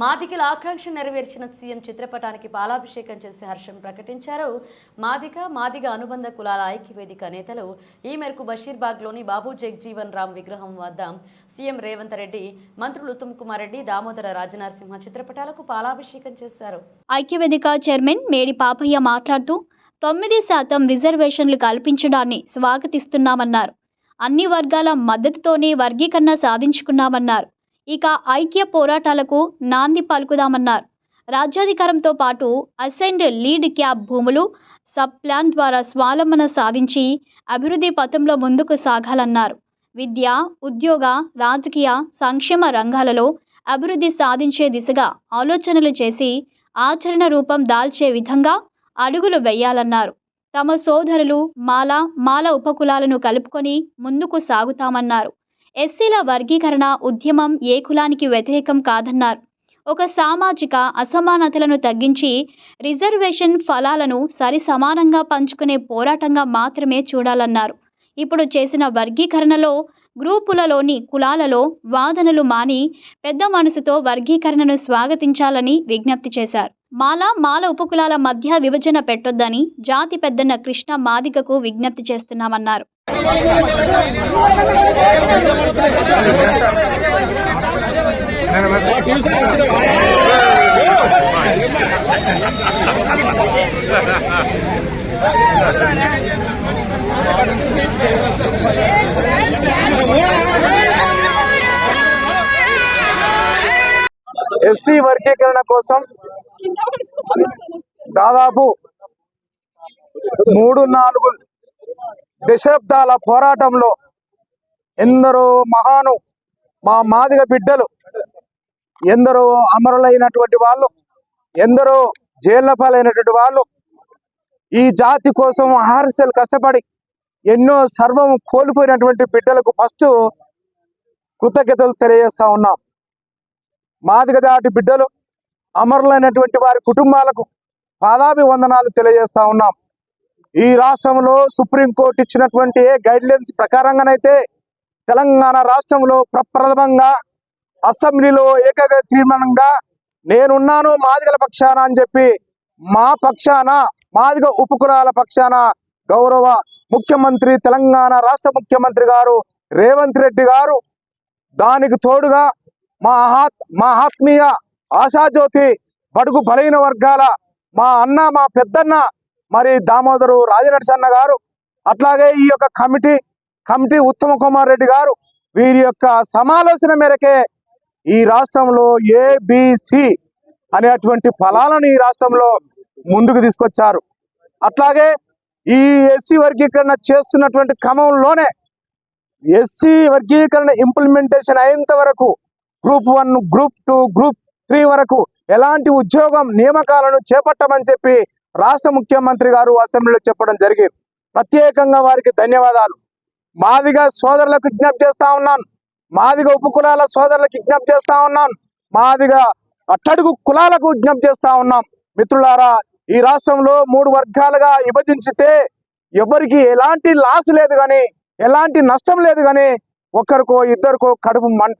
మాదిగల ఆకాంక్ష నెరవేర్చిన సీఎం చిత్రపటానికి పాలాభిషేకం చేసి హర్షం ప్రకటించారు. మాదిక మాదిగ అనుబంధ కులాల ఐక్యవేదిక నేతలు ఈ మేరకు బషీర్బాగ్లోని బాబు జగ్జీవన్ రామ్ విగ్రహం వద్ద సీఎం రేవంత్ రెడ్డి మంత్రులు ఉత్తమ్ కుమార్ రెడ్డి దామోదర రాజనరసింహ చిత్రపటాలకు పాలాభిషేకం చేశారు. ఐక్యవేదిక చైర్మన్ మేడి పాపయ్య మాట్లాడుతూ తొమ్మిది శాతం రిజర్వేషన్లు కల్పించడాన్ని స్వాగతిస్తున్నామన్నారు. అన్ని వర్గాల మద్దతుతోనే వర్గీకరణ సాధించుకున్నామన్నారు. ఇక ఐక్య పోరాటాలకు నాంది పలుకుదామన్నారు. రాజ్యాధికారంతో పాటు అసెండ్ లీడ్ క్యాబ్ భూములు సబ్ ప్లాన్ ద్వారా స్వావలంబన సాధించి అభివృద్ధి పథంలో ముందుకు సాగాలన్నారు. విద్య ఉద్యోగ రాజకీయ సంక్షేమ రంగాలలో అభివృద్ధి సాధించే దిశగా ఆలోచనలు చేసి ఆచరణ రూపం దాల్చే విధంగా అడుగులు వేయాలన్నారు. తమ సోదరులు మాల మాల ఉపకులాలను కలుపుకొని ముందుకు సాగుతామన్నారు. ఎస్సీల వర్గీకరణ ఉద్యమం ఏ కులానికి వ్యతిరేకం కాదన్నారు. ఒక సామాజిక అసమానతలను తగ్గించి రిజర్వేషన్ ఫలాలను సరి సమానంగా పంచుకునే పోరాటంగా మాత్రమే చూడాలన్నారు. ఇప్పుడు చేసిన వర్గీకరణలో గ్రూపులలోని కులాలలో వాదనలు మాని పెద్ద మనసుతో వర్గీకరణను స్వాగతించాలని విజ్ఞప్తి చేశారు. మాల మాల ఉపకులాల మధ్య విభజన పెట్టొద్దని జాతి పెద్దన్న కృష్ణ మాదిగకు విజ్ఞప్తి చేస్తున్నామన్నారు. ఎస్సీ వర్గీకరణ కోసం దాదాపు మూడు నాలుగు దశాబ్దాల పోరాటంలో ఎందరో మహాను మా మాదిగ బిడ్డలు ఎందరో అమరులైనటువంటి వాళ్ళు ఎందరో జైళ్ళ పాలైనటువంటి వాళ్ళు ఈ జాతి కోసం ఆహర్సలు కష్టపడి ఎన్నో సర్వం కోల్పోయినటువంటి బిడ్డలకు ఫస్ట్ కృతజ్ఞతలు తెలియజేస్తా ఉన్నాం. మాదిగ దాటి బిడ్డలు అమరులైనటువంటి వారి కుటుంబాలకు పాదాభి వందనాలు తెలియజేస్తా ఉన్నాం. ఈ రాష్ట్రంలో సుప్రీంకోర్టు ఇచ్చినటువంటి గైడ్ లైన్స్ ప్రకారంగానైతే తెలంగాణ రాష్ట్రంలో ప్రప్రథమంగా అసెంబ్లీలో ఏకగ తీర్మానంగా నేనున్నాను మాదిగల పక్షాన అని చెప్పి మా పక్షాన మాదిగ ఉపకులాల పక్షాన గౌరవ ముఖ్యమంత్రి తెలంగాణ రాష్ట్ర ముఖ్యమంత్రి గారు రేవంత్ రెడ్డి గారు దానికి తోడుగా మా ఆత్ మా ఆత్మీయ ఆశాజ్యోతి బడుగు బలైన వర్గాల మా అన్న మా పెద్దన్న మరి దామోదరు రాజనరసన్న గారు అట్లాగే ఈ యొక్క కమిటీ కమిటీ ఉత్తమ కుమార్ రెడ్డి గారు వీరి యొక్క సమాలోచన మేరకే ఈ రాష్ట్రంలో ఏబిసి అనేటువంటి ఫలాలను ఈ రాష్ట్రంలో ముందుకు తీసుకొచ్చారు. అట్లాగే ఈ ఎస్సీ వర్గీకరణ చేస్తున్నటువంటి క్రమంలోనే ఎస్సీ వర్గీకరణ ఇంప్లిమెంటేషన్ అయ్యేంత వరకు group one group two group three వరకు ఎలాంటి ఉద్యోగం నియామకాలను చేపట్టమని చెప్పి రాష్ట్ర ముఖ్యమంత్రి గారు అసెంబ్లీలో చెప్పడం జరిగింది. ప్రత్యేకంగా వారికి ధన్యవాదాలు. మాదిగా సోదరులకు విజ్ఞప్తి చేస్తా ఉన్నాను. మాదిగా ఉపకులాల సోదరులకు విజ్ఞప్తి చేస్తా ఉన్నాను. మాదిగా అట్టడుగు కులాలకు విజ్ఞప్తి చేస్తా ఉన్నాం. మిత్రులారా ఈ రాష్ట్రంలో మూడు వర్గాలుగా విభజించితే ఎవరికి ఎలాంటి లాస్ లేదు కానీ ఎలాంటి నష్టం లేదు కానీ ఒక్కరికో ఇద్దరికో కడుపు మంట